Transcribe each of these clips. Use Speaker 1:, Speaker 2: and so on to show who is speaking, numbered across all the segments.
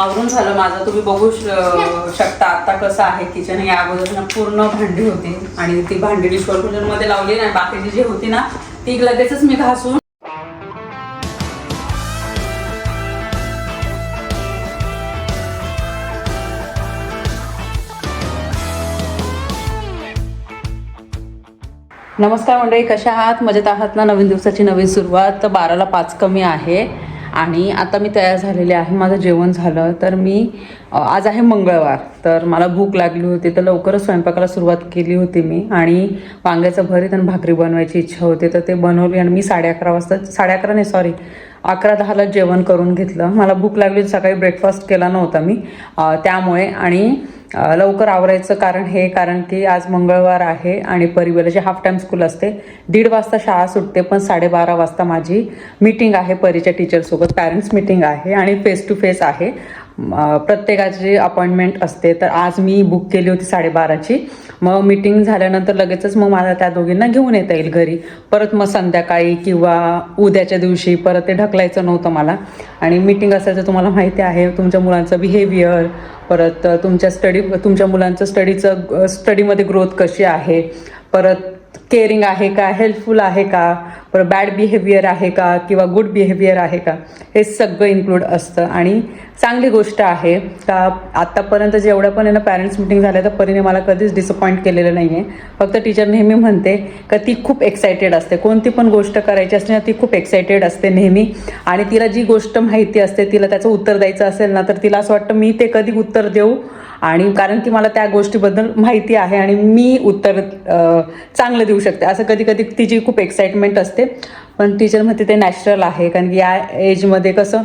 Speaker 1: आवरून झालं माझं. तुम्ही बघू शकता आता कसं आहे किचन या अगोदर ना पूर्ण भांडी होती आणि ती भांडी डिशवॉशरमध्ये लावली ना बाकीची जी होती ना ती लगेचच मी घासून नमस्कार मंडळी कशा आहात? मजेत आहात ना नवीन दिवसाची नवीन सुरुवात? बाराला पाच कमी आहे. आणि आता मी तयार झालेले आहे माझं जेवण झालं. तर मी आज आहे मंगळवार. तर मला भूक लागली होती तर लवकरच स्वयंपाकाला सुरुवात केली होती मी. आणि वांग्याचं भरीत आणि भाकरी बनवायची इच्छा होती तर ते बनवली आणि मी साडे अकरा वाजता साडे अकरा नाही सॉरी अकरा दहाला जेवण करून घेतलं. मला भूक लागली सकाळी ब्रेकफास्ट केला नव्हता मी. त्यामुळे आणि लवकर आवरायचं कारण हे कारण की आज मंगळवार आहे आणि परिवेलाची हाफ टाईम स्कूल असते दीड वाजता शाळा सुटते पण साडेबारा वाजता माझी मीटिंग आहे परीच्या टीचरसोबत पॅरेंट्स मीटिंग आहे आणि फेस टू फेस आहे. प्रत्येकाची अपॉइंटमेंट असते. तर आज मी बुक केली होती साडेबाराची. मग मीटिंग झाल्यानंतर लगेचच मग मला त्या दोघींना घेऊन येता येईल घरी. परत मग संध्याकाळी किंवा उद्याच्या दिवशी परत ते ढकलायचं नव्हतं मला. आणि मीटिंग असायचं तुम्हाला माहिती आहे तुमच्या मुलांचं बिहेवियर परत तुमच्या स्टडी तुमच्या मुलांचं स्टडीचं स्टडीमध्ये ग्रोथ कशी आहे परत केअरिंग आहे का हेल्पफुल आहे का परत बॅड बिहेवियर आहे का किंवा गुड बिहेवियर आहे का? हे सगळं इन्क्लूड असतं. आणि चांगली गोष्ट आहे का आत्तापर्यंत जेवढ्या पण यांना पॅरेंट्स मिटिंग झाल्या तर परीने मला कधीच डिसअपॉइंट केलेलं नाही आहे फक्त टीचर नेहमी म्हणते का ती खूप एक्सायटेड असते. कोणती पण गोष्ट करायची असते ना ती खूप एक्सायटेड असते नेहमी. आणि तिला जी गोष्ट माहिती असते तिला त्याचं उत्तर द्यायचं असेल ना तर तिला असं वाटतं मी ते कधी उत्तर देऊ? आणि कारण की मला त्या गोष्टीबद्दल माहिती आहे आणि मी उत्तर चांगलं देऊ शकते. असं कधी कधी तिची खूप एक्साइटमेंट असते. पण टीचर म्हणते ते नॅचरल आहे. कारण की या एजमध्ये कसं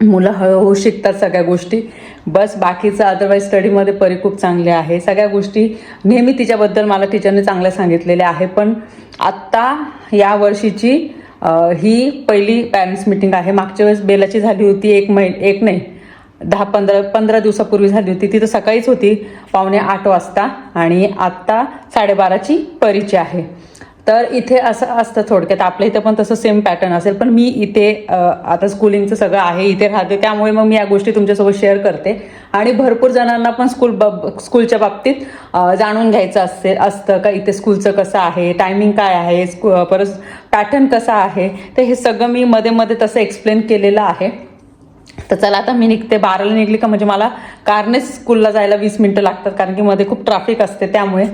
Speaker 1: मुलं हळूहळू शिकतात सगळ्या गोष्टी. बस बाकीचं अदरवाईज स्टडीमध्ये परी खूप चांगली आहे. सगळ्या गोष्टी नेहमी तिच्याबद्दल मला टीचरने चांगल्या सांगितलेल्या आहे. पण आत्ता या वर्षीची ही पहिली पॅरेंट्स मिटिंग आहे. मागच्या वेळेस बेलाची झाली होती एक मै एक नाही दहा पंधरा पंधरा दिवसापूर्वी झाली होती. ती तर सकाळीच होती पावणे आठ वाजता. आणि आत्ता साडेबाराची परीची आहे. तर इथे असं असतं थोडक्यात. आपल्या इथे पण तसं सेम पॅटर्न असेल पण मी इथे आता स्कूलिंगचं सगळं आहे इथे राहते त्यामुळे मग मी या गोष्टी तुमच्यासोबत शेअर करते. आणि भरपूर जणांना पण स्कूल बब स्कूलच्या बाबतीत जाणून घ्यायचं असते असतं का इथे स्कूलचं कसं आहे टायमिंग काय आहे स्कू परत पॅटर्न कसा आहे तर हे सगळं मी मध्ये मध्ये तसं एक्सप्लेन केलेलं आहे. तर चला आता मी निघते. बाराला निघली का म्हणजे मला कारनेच स्कूलला जायला वीस मिनटं लागतात कारण की मध्ये खूप ट्रॅफिक असते त्यामुळे.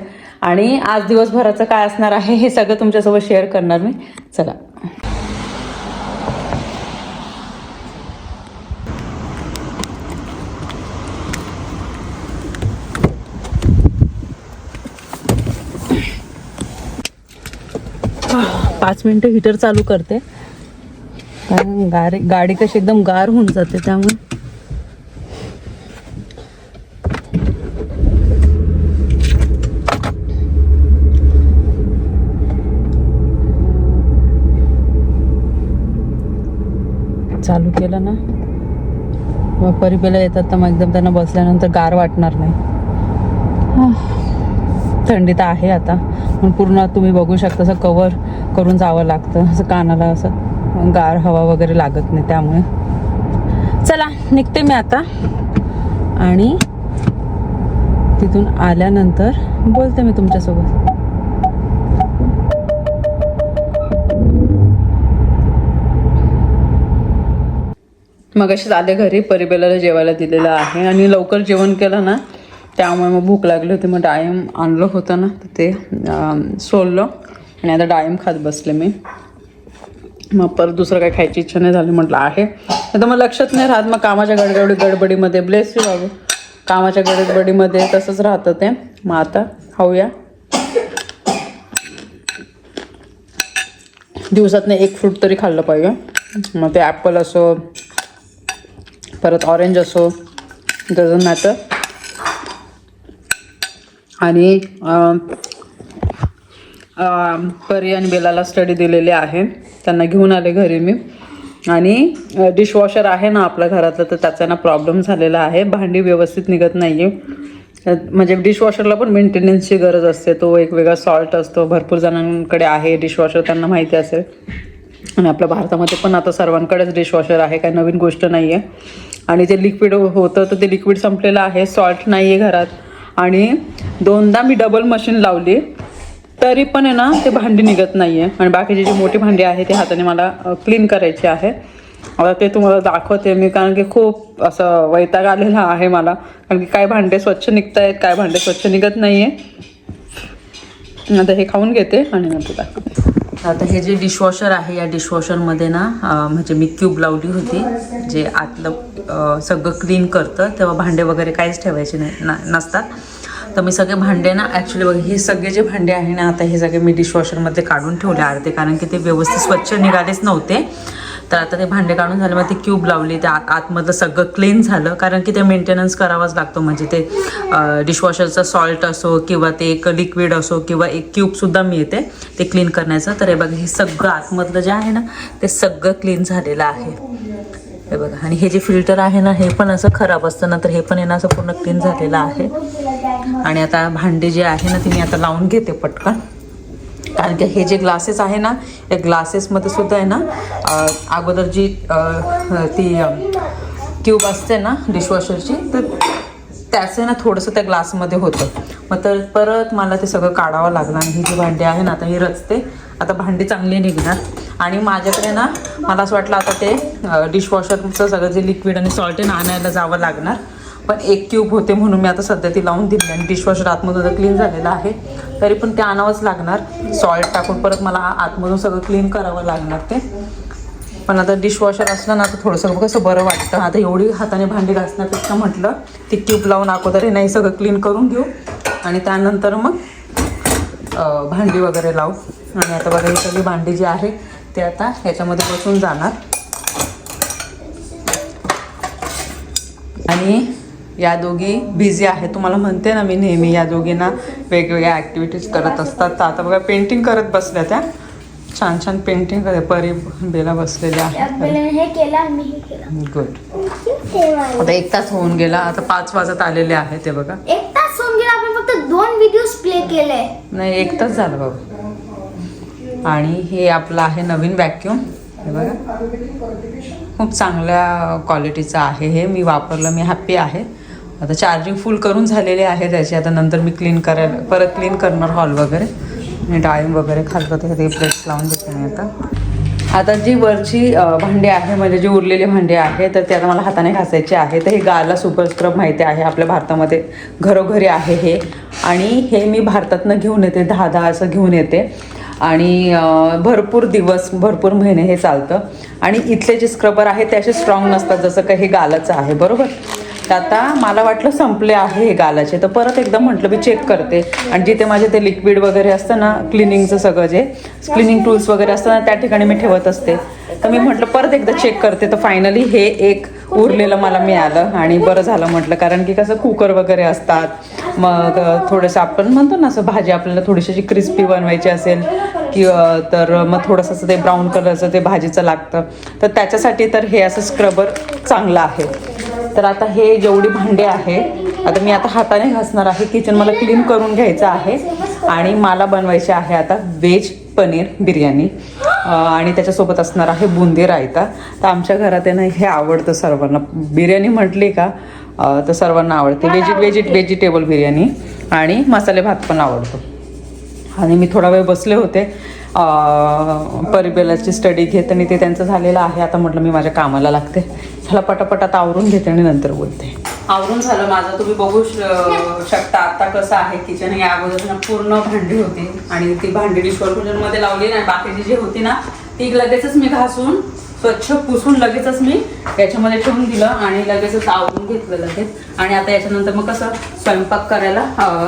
Speaker 1: आणि आज दिवसभराचं काय असणार आहे हे सगळं तुमच्यासोबत शेअर करणार मी. चला. पाच मिनटं हीटर चालू करते. कारण गाडी गाडी कशी एकदम गार होऊन जाते त्यामुळे. चालू केलं ना मग परिपेला येतात तर मग एकदम त्यांना बसल्यानंतर गार वाटणार नाही. थंडी तर आहे आता पण पूर्ण तुम्ही बघू शकता असं कवर करून जावं लागतं असं कानाला असं गार हवा वगैरे लागत नाही त्यामुळे. चला निघते मी आता. आणि तिथून आल्यानंतर बोलते मी तुमच्यासोबत. मग अशीच आले घरी परिबेलाला जेवायला दिलेलं आहे आणि लवकर जेवण केलं ना त्यामुळे मग भूक लागली होती. मग डाळिंब आणलं होतं ना तर ते सोडलं सोललं आणि आता डाळिंब खात बसले मी. मग परत दुसरं काय खायची इच्छा नाही झाली म्हटलं आहे. नाही तर मग लक्षात नाही राहत मग कामाच्या गडबडी गडबडीमध्ये ब्लेस यू बाबू. कामाच्या गडबडीमध्ये तसंच राहतं ते. मग आता खाऊया. दिवसातनं एक फ्रूट तरी खाल्लं पाहिजे. मग ते ॲपल असो परत ऑरेंज असो डझन मॅटर आणि परी आणि बेलाला स्टडी दिलेले आहे. त्यांना घेऊन आले घरी मी. आणि डिशवॉशर आहे ना आपल्या घरातलं तर त्याचा ना प्रॉब्लेम झालेला आहे. भांडी व्यवस्थित निघत नाही आहे म्हणजे डिशवॉशरला पण मेंटेनन्सची गरज असते. तो एक वेगळा सॉल्ट असतो. भरपूर जणांकडे आहे डिशवॉशर त्यांना माहिती असेल. आणि आपल्या भारतामध्ये पण आता सर्वांकडेच डिशवॉशर आहे काही नवीन गोष्ट नाही आहे आणि जे लिक्विड होतं तर ते लिक्विड संपलेलं आहे. सॉल्ट नाही आहे घरात. आणि दोनदा मी डबल मशीन लावली तरी पण आहे ना ते भांडी निघत नाही आहे आणि बाकीची जी मोठी भांडी आहे ते हाताने मला क्लीन करायची आहे. आता ते तुम्हाला दाखवते मी कारण की खूप असं वैताग आलेला आहे मला. कारण की काय भांडे स्वच्छ निघत आहेत काय भांडे स्वच्छ निघत नाही आहे आता हे खाऊन घेते आणि नंतर दाखवते. आता हे जे डिशवॉशर आहे या डिशवॉशरमध्ये ना म्हणजे मी क्यूब लावली होती जे आतलं सगळं क्लीन करतं तेव्हा भांडे वगैरे काहीच ठेवायचे नाही ना नसतात. तर मी सगळे भांडे ना ॲक्च्युली बघा हे सगळे जे भांडे आहे ना आता हे सगळे मी डिशवॉशरमध्ये काढून ठेवले अर्धे कारण की ते व्यवस्थित स्वच्छ निघालेच नव्हते. तर आता ते भांडे काढून झाले मग ते क्यूब लावली ते आत आतमधलं सगळं क्लीन झालं. कारण की ते मेंटेनन्स करावाच लागतो. म्हणजे ते डिशवॉशरचं सॉल्ट असो किंवा ते एक लिक्विड असो किंवा एक क्यूबसुद्धा मिळते ते क्लीन करण्याचं. तर हे बघा हे सगळं आतमधलं जे आहे ना ते सगळं क्लीन झालेलं आहे. हे बघा. आणि हे जे फिल्टर आहे ना हे पण असं खराब असतं ना तर हे पण आहे ना असं पूर्ण क्लीन झालेलं आहे. आणि आता भांडे जे आहे ना ते मी आता लावून घेते पटकन. कारण की हे जे ग्लासेस आहे ना या ग्लासेसमध्ये सुद्धा आहे ना अगोदर जी ती ट्यूब असते ना डिशवॉशरची तर त्याचं आहे ना थोडंसं त्या ग्लासमध्ये होतं. मग तर परत मला ते सगळं काढावं लागलं आणि ही जी भांडी आहे ना आता ही रचते. आता भांडी चांगली निघणार. आणि माझ्याकडे ना मला असं वाटलं आता ते डिशवॉशरचं सगळं जे लिक्विड आणि सॉल्ट आहे ना आणायला जावं लागणार. पण एक क्यूब होते म्हणून मी आता सध्या ती लावून दिली आणि डिशवॉशर आतमधून क्लीन झालेलं आहे तरी पण ते आणावंच लागणार. सॉल्ट टाकून परत मला आतमधून सगळं क्लीन करावं लागणार ते. पण आता डिशवॉशर असलं ना तर थोडंसं कसं बरं वाटतं. आता एवढी हाताने भांडी घासण्यापेक्षा म्हटलं ती ट्यूब लावून अगोदर हे नाही सगळं क्लीन करून घेऊ. आणि त्यानंतर मग भांडी वगैरे लावू. आणि आता बघा ही सगळी भांडी जी आहे ते आता ह्याच्यामध्ये बसून जाणार. आणि या दोघी बिझी आहेत. तुम्हाला म्हणते ना मी नेहमी या दोघींना वेगवेगळ्या ॲक्टिव्हिटीज करत असतात. तर आता बघा पेंटिंग करत बसल्या त्या. छान छान पेंटिंग करत परी बेला बसलेल्या आहेत. गुड आता एक तास होऊन गेला. आता पाच वाजत आलेले आहे ते बघा.
Speaker 2: एक तास होऊन गेला. आपण फक्त दोन व्हिडिओ प्ले केले.
Speaker 1: नाही एक तास झालं बाबा आणि हे आपलं आहे नवीन व्हॅक्यूम हे बघा. खूप चांगल्या क्वालिटीचं आहे हे. मी वापरलं. मी हॅप्पी आहे. आता चार्जिंग फुल करून झालेले आहे त्याची आता नंतर मी क्लीन करायला परत क्लीन करणार हॉल वगैरे. आणि डाळिंब वगैरे खालतो ते प्लेट्स लावून देते मी आता. आता जी वरची भांडी आहे म्हणजे जी उरलेली भांडी आहे तर ते आता मला हाताने घासायची आहे. तर हे गाला सुपर स्क्रब माहिती आहे. आपल्या भारतामध्ये घरोघरी आहे हे. आणि हे मी भारतातनं घेऊन येते. दहा दहा असं घेऊन येते. आणि भरपूर दिवस भरपूर महिने हे चालतं. आणि इथले जे स्क्रबर आहे ते असे स्ट्रॉंग नसतात जसं काही हे गालाचं आहे. बरोबर? तर आता मला वाटलं संपले आहे हे गालाचे. तर परत एकदा म्हटलं मी चेक करते. आणि जिथे माझे ते लिक्विड वगैरे असतं ना क्लिनिंगचं सगळं जे क्लिनिंग टूल्स वगैरे असतं ना त्या ठिकाणी मी ठेवत असते. तर मी म्हटलं परत एकदा चेक करते. तर फायनली हे एक उरलेलं मला मिळालं. आणि बरं झालं म्हटलं कारण की कसं कुकर वगैरे असतात. मग थोडंसं आपण म्हणतो ना असं भाजी आपल्याला थोडीशी अशी क्रिस्पी बनवायची असेल किंवा तर मग थोडंसं असं ते ब्राऊन कलरचं ते भाजीचं लागतं. तर त्याच्यासाठी तर हे असं स्क्रबर चांगलं आहे. तर आता हे जेवढी भांडे आहे आता मी आता हाताने घासणार आहे. किचन मला क्लीन करून घ्यायचं आहे. आणि मला बनवायचे आहे आता व्हेज पनीर बिर्याणी. आणि त्याच्यासोबत असणार आहे बुंदी रायता. तर आमच्या घरात ना हे आवडतं सर्वांना. बिर्याणी म्हटली का तर सर्वांना आवडते. Veggie veggie vegetable biryani. आणि मसाले भात पण आवडतो. आणि मी थोडा वेळ बसले होते. परिबेलाची स्टडी घेत आणि ते त्यांचं झालेलं आहे. आता म्हटलं मी माझ्या कामाला लागते. झाला पटापट आता आवरून घेते आणि नंतर बोलते. आवरून झालं माझं. तुम्ही बघू श- शकता आता कसं आहे किचन या अगोदर पूर्ण भांडी होती आणि ती भांडी डिशवॉशरमध्ये लावली ना बाकीची जी होती ना ती लगेचच मी घासून स्वच्छ पुसून लगेचच मी याच्यामध्ये ठेवून दिलं आणि लगेचच आवरून घेतलं लगेच. आणि आता याच्यानंतर मग कसं स्वयंपाक करायला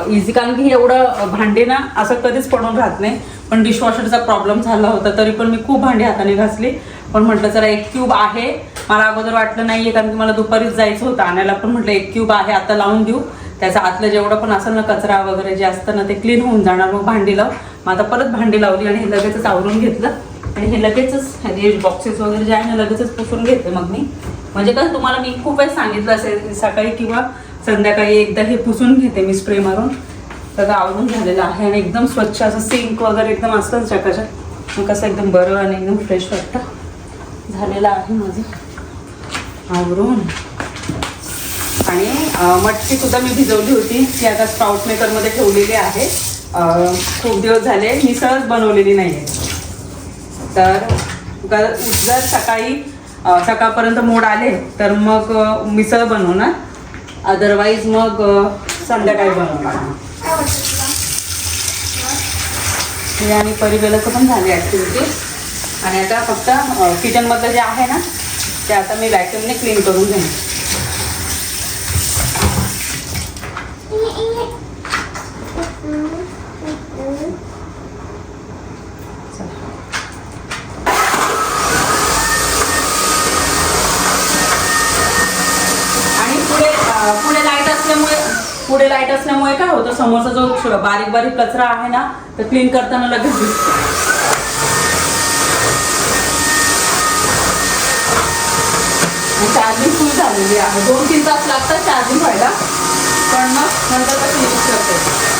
Speaker 1: इझी कारण की एवढं भांडे ना असं कधीच पडून राहत नाही. पण डिशवॉशरचा प्रॉब्लेम झाला होता तरी पण मी खूप भांडी हाताने घासली. पण म्हटलं जरा एक क्यूब आहे. मला अगोदर वाटलं नाही आहे कारण की मला दुपारीच जायचं होतं आणायला. पण म्हटलं एक क्यूब आहे आता लावून देऊ. त्याचं आतलं जेवढं पण असेल ना कचरा वगैरे जे असतं ना ते क्लीन होऊन जाणार मग भांडी लाव मग आता परत भांडी लावली आणि हे लगेचच आवरून घेतलं. आणि हे लगेचच हे बॉक्सेस वगैरे जे आहे ना लगेचच पुसून घेते मग मी. म्हणजे कसं तुम्हाला मी खूप वेळ सांगितलं असेल सकाळी किंवा संध्याकाळी एकदा हे पुसून घेते मी स्प्रे मारून. सगळं आवरून झालेलं आहे आणि एकदम स्वच्छ असं सिंक वगैरे एकदम असतं चकाचक. मग कसं एकदम बरं आणि एकदम फ्रेश वाटतं. झालेलं आहे माझं. आवरून. आणि मटकी सुद्धा मी भिजवली होती. ती आता स्पाउट मेकरमध्ये ठेवलेली आहे. खूप दिवस झाले. मी सहज बनवलेली नाही आहे तर जर सकाळी सकाळपर्यंत मोड आले तर मग मिसळ बनवणार. अदरवाईज मग संध्याकाळी बनवणार. आणि परिवेलाचं पण झाले ॲक्टिव्हिटी आणि आता फक्त किचनमधलं जे आहे ना ते आता मी व्हॅक्युमने क्लीन करून घेईन आणि पुढे अं, पुढे लाइट असल्यामुळे पुढे लाइट असल्यामुळे काय होतं? समोरचा जो बारीक बारीक कचरा आहे ना तर क्लीन करताना लगेच दिसतो. चार्जिंग फुल झालेली आहे. दोन तीन तास लागतात चार्जिंग व्हायला. पण मग नंतर कसं यूज करते.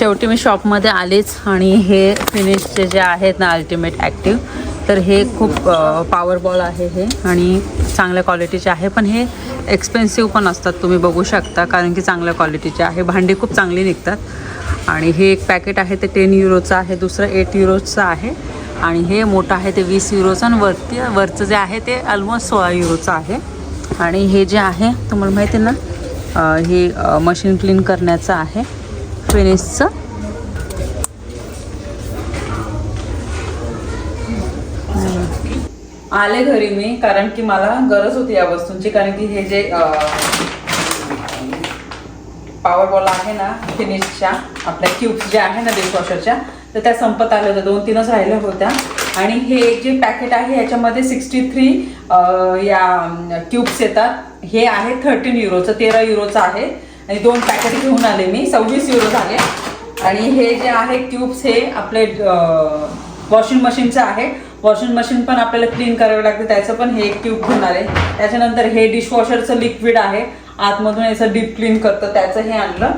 Speaker 1: शेवटी मी शॉपमध्ये आलेच आणि हे फिनिशचे जे आहेत ना अल्टिमेट ॲक्टिव्ह तर हे खूप पॉवरबॉल आहे हे आणि चांगल्या क्वालिटीचे आहे. पण हे एक्सपेन्सिव्ह पण असतात तुम्ही बघू शकता कारण की चांगल्या क्वालिटीचे आहे. भांडी खूप चांगली निघतात. आणि हे एक पॅकेट आहे ते टेन युरोचं आहे दुसरं एट युरोचं आहे. आणि हे मोठं आहे ते वीस युरोचं आणि वरती वरचं जे आहे ते ऑलमोस्ट सोळा युरोचं आहे. आणि हे जे आहे तुम्हाला माहिती आहे ना हे मशीन क्लीन करण्याचं आहे. फिनिशचं. आले घरी मी कारण की मला गरज होती या वस्तूंची कारण की हे जे पॉवर बॉल आहे ना फिनिशच्या आपल्या क्यूब्स ज्या आहे ना डिशवॉशरच्या तर त्या संपत आल्या होत्या दोन तीनच राहिल्या होत्या. आणि हे एक जे पॅकेट आहे याच्यामध्ये सिक्स्टी थ्री या क्यूब्स येतात. हे आहे थर्टीन युरोचं तेरा युरोचं आहे. आणि दोन पॅकेट घेऊन आले मी. सव्वीस युरो झाले. आणि हे जे आहे ट्यूब्स हे आपले वॉशिंग मशीनचं आहे. वॉशिंग मशीन पण आपल्याला क्लीन करावे लागते. त्याचं पण हे एक ट्यूब घेऊन आले. त्याच्यानंतर हे डिशवॉशरचं लिक्विड आहे. आतमधून याचं डीप क्लीन करतं. त्याचं हे आणलं.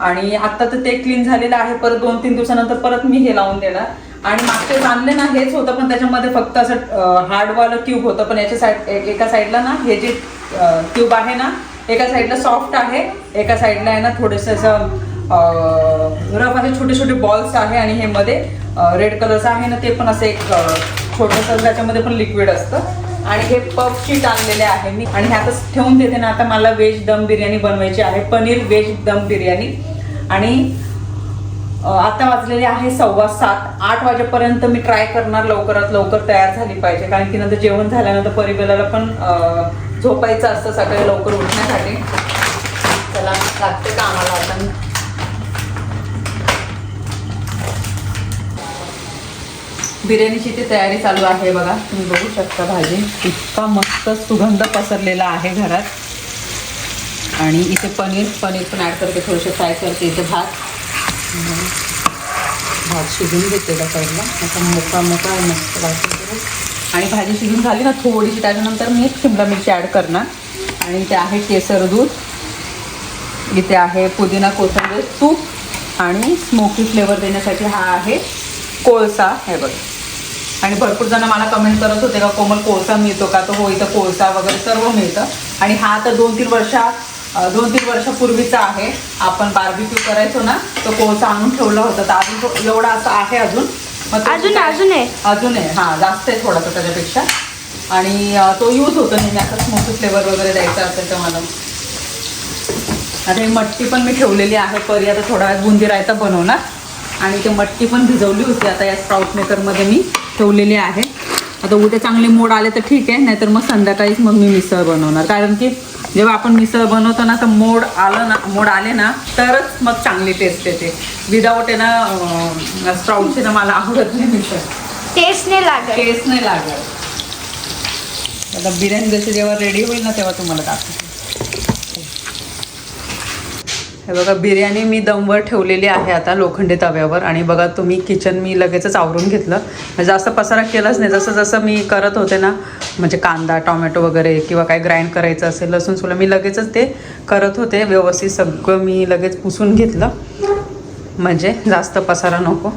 Speaker 1: आणि आता तर ते क्लीन झालेलं आहे. परत दोन तीन दिवसानंतर परत मी हे लावून देणार. आणि मागचे आणले ना हेच होतं पण त्याच्यामध्ये फक्त असं हार्डवालं ट्यूब होतं. पण याच्या साईड एका साईडला ना हे जे ट्यूब आहे ना एका साईडला सॉफ्ट आहे एका साईडला आहे ना थोडंसं असं रफ असे छोटे छोटे बॉल्स आहे आणि हे मध्ये रेड कलरचं आहे ना ते पण असं एक छोटंसं त्याच्यामध्ये पण लिक्विड असतं. आणि हे पफ शीट आणलेले आहे मी. आणि हे ठेवून देते ना आता मला व्हेज दम बिर्याणी बनवायची आहे पनीर व्हेज दम बिर्याणी आणि आता वाजलेले आहे सव्वा सात आठ वाजेपर्यंत मी ट्राय करणार लवकरात लवकर तयार झाली पाहिजे. कारण की नंतर जेवण झाल्यानंतर परिवेलाला पण झोपायचं असतं सकाळी लवकर उठण्यासाठी. चला लागते कामाला आम्हाला आपण. बिर्याणीची ती तयारी चालू आहे बघा. तुम्ही बघू शकता भाजी. इतका मस्त सुगंध पसरलेला आहे घरात. आणि इथे पनीर पनीर पण ॲड करते थोडेसे फ्राय करते इथे भात. भात शिजून घेते त्या साईडला आता मोका मोका मस्त भाजी आणि भाजी शिजून झाली ना थोडीशी त्याच्यानंतर मी एक शिमला मिरची ॲड करणार. आणि इथे आहे केसर दूध. इथे आहे पुदिना कोथिंबीर तूप आणि स्मोकी फ्लेवर देण्यासाठी हा आहे कोळसा. हे बघ. आणि भरपूर जण मला कमेंट करत होते का कोमल कोळसा मिळतो का? तो हो इथं कोळसा वगैरे सर्व मिळतं. आणि हा तर दोन तीन वर्षात दोन तीन वर्षापूर्वीचा आहे. आपण बार्बिक्यू करायचो ना तो कोळसा आणून ठेवला होता. तर अजून तो एवढा असं आहे अजून.
Speaker 2: अजून अजून आहे.
Speaker 1: अजून आहे. हां जास्त आहे थोडासा त्याच्यापेक्षा. आणि तो यूज होतो नेहमी. आता स्मोकी फ्लेवर वगैरे द्यायचा असेल तर मला. आता ही मटकी पण मी ठेवलेली आहे. परी आता थोडा वेळ बुंदी रायता बनवणार. आणि ते मटकी पण भिजवली होती. आता या स्प्राउट मेकरमध्ये मी ठेवलेली आहे. आता उद्या चांगले मोड आले तर ठीक आहे. नाहीतर मग संध्याकाळीच मग मी मिसळ बनवणार. कारण की जेव्हा आपण मिसळ बनवतो ना तर मोड आलं ना मोड आले ना तरच मग चांगली टेस्ट येते. विदाऊट आहे ना स्प्राउटची ना मला आवडत नाही मिसळ.
Speaker 2: टेस्ट नाही लागत.
Speaker 1: टेस्ट नाही लागत. आता बिर्याणी जशी जेव्हा रेडी होईल ना तेव्हा तुम्हाला दाखवते. हे बघा बिर्याणी मी दमवर ठेवलेली आहे आता लोखंडी तव्यावर. आणि बघा तुम्ही किचन मी लगेचच आवरून घेतलं. म्हणजे जास्त पसारा केलाच नाही. जसं जसं मी करत होते ना म्हणजे कांदा टोमॅटो वगैरे किंवा काय ग्राइंड करायचं असेल लसूण सुला मी लगेचच ते करत होते. व्यवस्थित सगळं मी लगेच पुसून घेतलं. म्हणजे जास्त पसारा नको.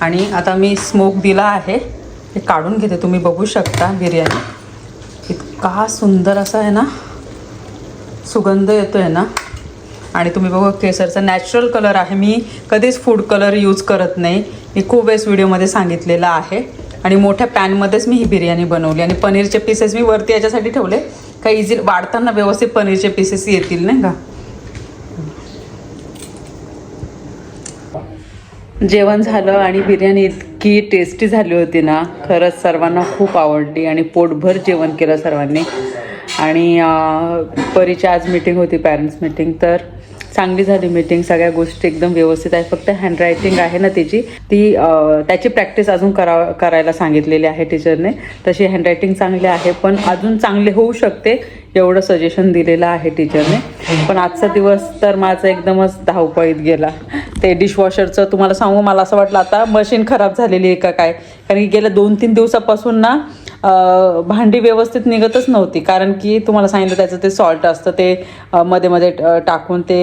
Speaker 1: आणि आता मी स्मोक दिला आहे. हे काढून घेते. तुम्ही बघू शकता बिर्याणी. इतका सुंदर असा आहे ना सुगंध येतो आहे ना. आणि तुम्ही बघा केसरचा नॅचरल कलर आहे. मी कधीच फूड कलर यूज करत नाही. मी खूप वेळेस व्हिडिओमध्ये सांगितलेलं आहे. आणि मोठ्या पॅनमध्येच मी ही बिर्याणी बनवली. आणि पनीरचे पीसेस मी वरती याच्यासाठी ठेवले. का इझी वाढताना व्यवस्थित पनीरचे पीसेस येतील नाही का? जेवण झालं आणि बिर्याणी इतकी टेस्टी झाली होती ना. खरंच सर्वांना खूप आवडली आणि पोटभर जेवण केलं सर्वांनी. आणि परीची आज मीटिंग होती पॅरेंट्स मीटिंग तर चांगली झाली मीटिंग सगळ्या गोष्टी एकदम व्यवस्थित आहे फक्त हँडरायटिंग आहे ना तिची. ती त्याची प्रॅक्टिस अजून करा करायला सांगितलेली आहे टीचरने तशी हँडरायटिंग चांगली आहे पण अजून चांगले होऊ शकते एवढं सजेशन दिलेलं आहे टीचरने पण आजचा दिवस तर माझा एकदमच धावपळीत गेला. ते डिशवॉशरचं तुम्हाला सांगू मला असं वाटलं आता मशीन खराब झालेली आहे का काय? कारण की गेल्या दोन तीन दिवसापासून ना भांडी व्यवस्थित निघतच नव्हती. कारण की तुम्हाला सांगितलं त्याचं ते सॉल्ट असतं ते मध्ये मध्ये टाकून ते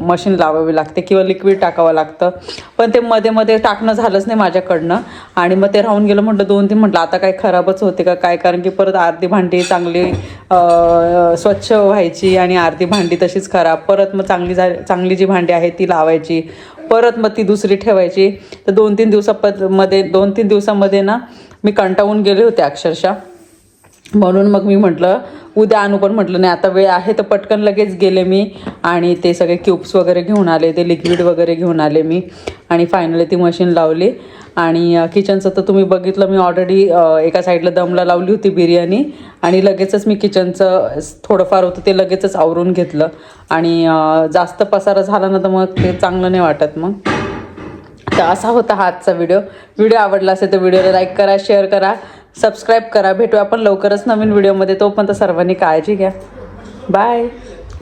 Speaker 1: मशीन लावावी लागते किंवा लिक्विड टाकावं लागतं. पण ते मध्ये मध्ये टाकणं झालंच नाही माझ्याकडनं. आणि मग ते राहून गेलं म्हटलं दोन तीन म्हटलं आता काय खराबच होते का काय? कारण की परत अर्धी भांडी चांगली स्वच्छ व्हायची आणि अर्धी भांडी तशीच खराब. परत मग चांगली झा चांगली जी भांडी आहे ती लावायची. परत मग ती दुसरी ठेवायची. तर दोन तीन दिवसापदमध्ये दोन तीन दिवसामध्ये ना मी कंटाळून गेले होते अक्षरशः. म्हणून मग मी म्हटलं उद्या आणू पण म्हटलं नाही आता वेळ आहे तर पटकन लगेच गेले मी. आणि ते सगळे क्यूब्स वगैरे घेऊन आले ते लिक्विड वगैरे घेऊन आले मी. आणि फायनली ती मशीन लावली. आणि किचनचं तर तुम्ही बघितलं मी ऑलरेडी एका साईडला दमला लावली होती बिर्याणी आणि लगेचच मी किचनचं थोडंफार होतं ते लगेचच आवरून घेतलं. आणि जास्त पसारा झाला ना तर मग ते चांगलं नाही वाटत मग. तर असा होता हा आजचा व्हिडिओ व्हिडिओ आवडला असेल तर व्हिडिओला लाईक करा शेअर करा सबस्क्राईब करा. भेटू आपण लवकरच नवीन व्हिडिओमध्ये तोपर्यंत सर्वांनी काळजी घ्या. बाय